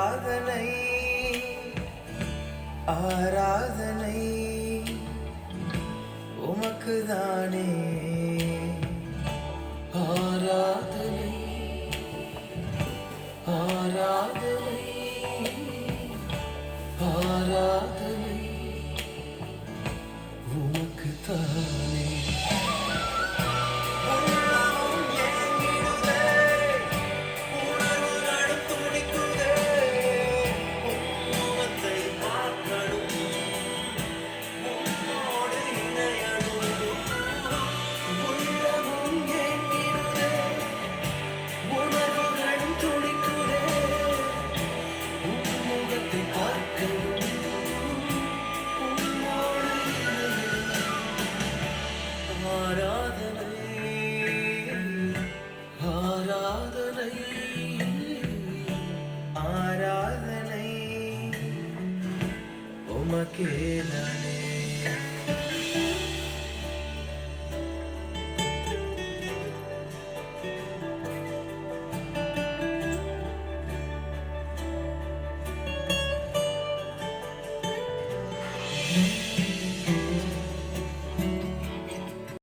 ஆராதனை ஆராதனை உமக்கு தானே ஆராதனை ஆராதனை ஆராதனை உமக்கு தானே ஆராதனை உமக்கே